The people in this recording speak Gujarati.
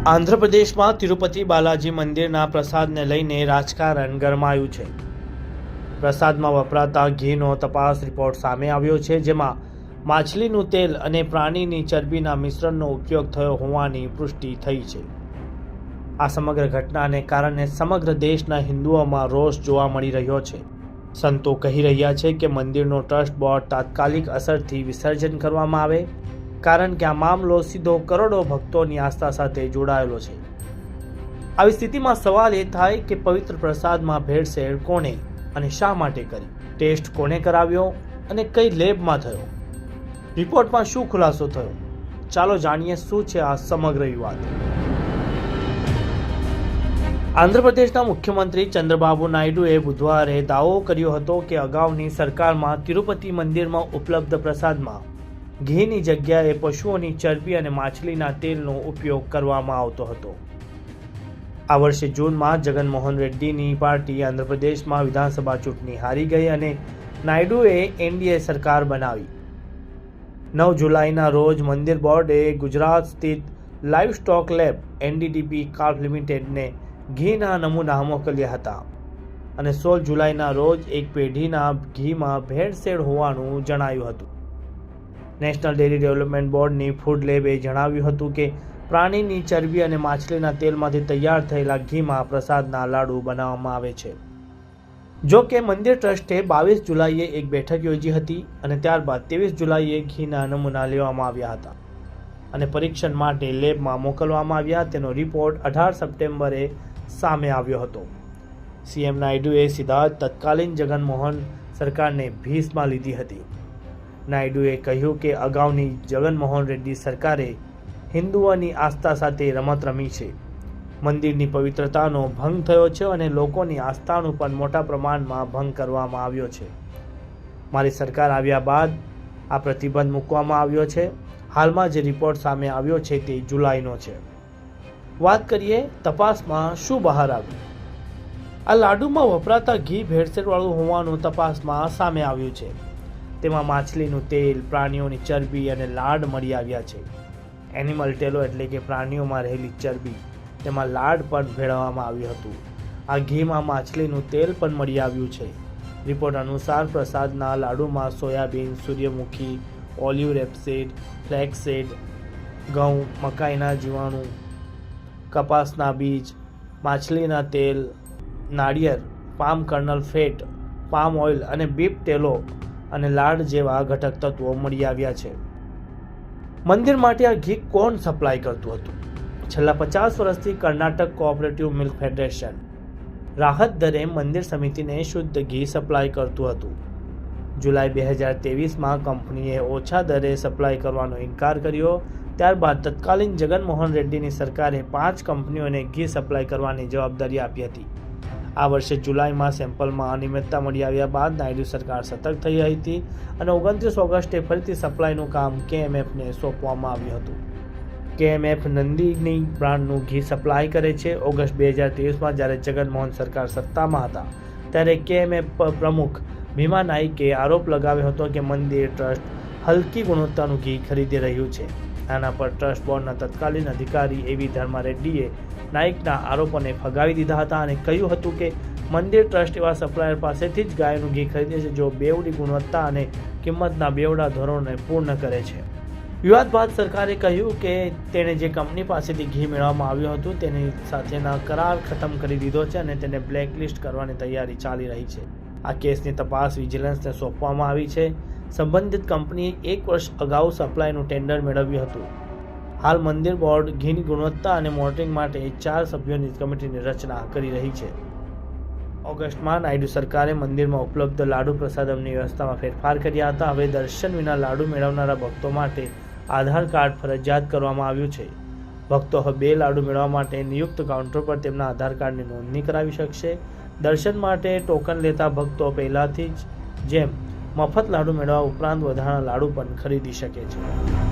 આંધ્રપ્રદેશમાં તિરુપતિ બાલાજી મંદિરના પ્રસાદને લઈને રાજકારણ ગરમાયું છે. પ્રસાદમાં વપરાતા ઘીનો તપાસ રિપોર્ટ સામે આવ્યો છે, જેમાં માછલીનું તેલ અને પ્રાણીની ચરબીના મિશ્રણનો ઉપયોગ થયો હોવાની પુષ્ટિ થઈ છે. આ સમગ્ર ઘટનાને કારણે સમગ્ર દેશના હિન્દુઓમાં રોષ જોવા મળી રહ્યો છે. સંતો કહી રહ્યા છે કે મંદિરનો ટ્રસ્ટ બોર્ડ તાત્કાલિક અસરથી વિસર્જન કરવામાં આવે કારણ કે આ મામલો સીધો કરોડો ભક્તોની આસ્થા સાથે જોડાયેલો છે. આવી સ્થિતિમાં સવાલ એ થાય કે પવિત્ર પ્રસાદમાં ભેળસેળ કોણે અને શા માટે કરી? ટેસ્ટ કોણે કરાવ્યો અને કઈ લેબમાં થયો? રિપોર્ટમાં શું ખુલાસો થયો? ચાલો જાણીએ શું છે આ સમગ્ર વિવાદ. આંધ્રપ્રદેશના મુખ્યમંત્રી ચંદ્રબાબુ નાયડુએ બુધવારે દાવો કર્યો હતો કે અગાઉની સરકારમાં તિરુપતિ મંદિરમાં ઉપલબ્ધ પ્રસાદમાં ઘીની જગ્યાએ પશુઓની ચરબી અને માછલીના તેલનો ઉપયોગ કરવામાં આવતો હતો. આ વર્ષે જૂનમાં જગનમોહન રેડ્ડીની પાર્ટી આંધ્રપ્રદેશમાં વિધાનસભા ચૂંટણી હારી ગઈ અને નાયડુએ એનડીએ સરકાર બનાવી. નવ જુલાઈના રોજ મંદિર બોર્ડે ગુજરાત સ્થિત live stock lab NDDP corp લિમિટેડને ઘીના નમૂના મોકલ્યા હતા અને સોળ જુલાઈના રોજ એક પેઢીના ઘીમાં ભેળસેળ હોવાનું જણાયું હતું. નેશનલ ડેરી ડેવલપમેન્ટ બોર્ડની ફૂડ લેબે જણાવ્યું હતું કે પ્રાણીની ચરબી અને માછલીના તેલમાંથી તૈયાર થયેલા ઘીમાં પ્રસાદના લાડુ બનાવવામાં આવે છે. જો કે મંદિર ટ્રસ્ટે બાવીસ જુલાઈએ એક બેઠક યોજી હતી અને ત્યારબાદ ત્રેવીસ જુલાઈએ ઘીના નમૂના લેવામાં આવ્યા હતા અને પરીક્ષણ માટે લેબમાં મોકલવામાં આવ્યા. તેનો રિપોર્ટ અઢાર સપ્ટેમ્બરે સામે આવ્યો હતો. સીએમ નાયડુએ સીધા તત્કાલીન જગનમોહન સરકારને ભીસમાં લીધી હતી. નાયડુએ કહ્યું કે અગાઉની જગનમોહન રેડ્ડી સરકારે હિન્દુઓની આસ્થા સાથે રમત રમી છે. મંદિરની પવિત્રતાનો ભંગ થયો છે અને લોકોની આસ્થાનું પણ મોટા પ્રમાણમાં ભંગ કરવામાં આવ્યો છે. મારી સરકાર આવ્યા બાદ આ પ્રતિબંધ મૂકવામાં આવ્યો છે. હાલમાં જે રિપોર્ટ સામે આવ્યો છે તે જુલાઈનો છે. વાત કરીએ તપાસમાં શું બહાર આવ્યું? આ લાડુમાં વપરાતા ઘી ભેળસેળવાળું હોવાનું તપાસમાં સામે આવ્યું છે. તેમાં માછલીનું તેલ, પ્રાણીઓની ચરબી અને લાડ મળી આવ્યા છે. એનિમલ ટેલો એટલે કે પ્રાણીઓમાં રહેલી ચરબી, તેમાં લાડ પણ ભેળવવામાં આવ્યું હતું. આ ઘીમાં માછલીનું તેલ પણ મળી આવ્યું છે. રિપોર્ટ અનુસાર પ્રસાદના લાડુમાં સોયાબીન, સૂર્યમુખી, ઓલિવ રેપસીડ, ફ્લેક્સીડ, ઘઉં, મકાઈના જીવાણું, કપાસના બીજ, માછલીના તેલ, નાળિયેર, palm kernel fat, palm oil અને બીપ તેલો અને લાડ જેવા ઘટક તત્વો મળી આવ્યા છે. મંદિર માટે આ ઘી કોણ સપ્લાય કરતું હતું? છેલ્લા પચાસ વર્ષથી કર્ણાટક કોઓપરેટિવ મિલ્ક ફેડરેશન. રાહત દરે મંદિર સમિતિને શુદ્ધ ઘી સપ્લાય કરતું હતું. જુલાઈ બે હજાર તેવીસમાં કંપનીએ ઓછા દરે સપ્લાય કરવાનો ઇનકાર કર્યો. ત્યારબાદ તત્કાલીન જગનમોહન રેડ્ડીની સરકારે પાંચ કંપનીઓને ઘી સપ્લાય કરવાની જવાબદારી આપી હતી. આ વર્ષે જુલાઈમાં સેમ્પલમાં અનિયમિતતા મળી આવ્યા બાદ નાયડુ સરકાર સતર્ક થઈ હતી અને ઓગણત્રીસ ઓગસ્ટે ફરીથી સપ્લાયનું કામ કેએમએફને સોંપવામાં આવ્યું હતું. કેએમએફ નંદીની બ્રાન્ડનું ઘી સપ્લાય કરે છે. ઓગસ્ટ બે હજાર ત્રેવીસમાં જ્યારે જગનમોહન સરકાર સત્તામાં હતા, ત્યારે કેએમએફ પ્રમુખ ભીમા નાઈકે આરોપ લગાવ્યો હતો કે મંદિર ટ્રસ્ટ હલકી ગુણવત્તાનું ઘી ખરીદી રહ્યું છે. આના પર ટ્રસ્ટ બોર્ડના તત્કાલીન અધિકારી એવી ધર્મા રેડ્ડીએ નાઇકના આરોપોને ફગાવી દીધા હતા અને કહ્યું હતું કે, મંદિર ટ્રસ્ટ એવા સપ્લાયર પાસેથી જ ગાયનું ઘી ખરીદે છે જો બેવડી ગુણવત્તા અને કિંમતના બેવડા ધોરણોને પૂર્ણ કરે છે. વિવાદ બાદ સરકારે કહ્યું કે, તેણે જે કંપની પાસેથી ઘી મેળવવામાં આવ્યું હતું તેની સાથેના કરાર ખતમ કરી દીધો છે અને તેને બ્લેકલિસ્ટ કરવાની તૈયારી ચાલી રહી છે. આ કેસની તપાસ વિજિલન્સને સોંપવામાં આવી છે. સંબંધિત કંપનીએ એક વર્ષ અગાઉ સપ્લાયનું ટેન્ડર મેળવ્યું હતું. હાલ મંદિર બોર્ડ, ઘીની ગુણવત્તા અને મોનિટરિંગ માટે ચાર સભ્યોની કમિટીની રચના કરી રહી છે. ઓગસ્ટમાં નાયડુ સરકારે મંદિરમાં ઉપલબ્ધ લાડુ પ્રસાદમની વ્યવસ્થામાં ફેરફાર કર્યા હતા. હવે દર્શન વિના લાડુ મેળવનારા ભક્તો માટે આધાર કાર્ડ ફરજિયાત કરવામાં આવ્યું છે. ભક્તો હવે બે લાડુ મેળવવા માટે નિયુક્ત કાઉન્ટર પર તેમના આધાર કાર્ડની નોંધણી કરાવી શકશે. દર્શન માટે ટોકન લેતા ભક્તો પહેલાથી જ, જેમ મફત લાડુ મેળવવા ઉપરાંત વધારાના લાડુ પણ ખરીદી શકે છે.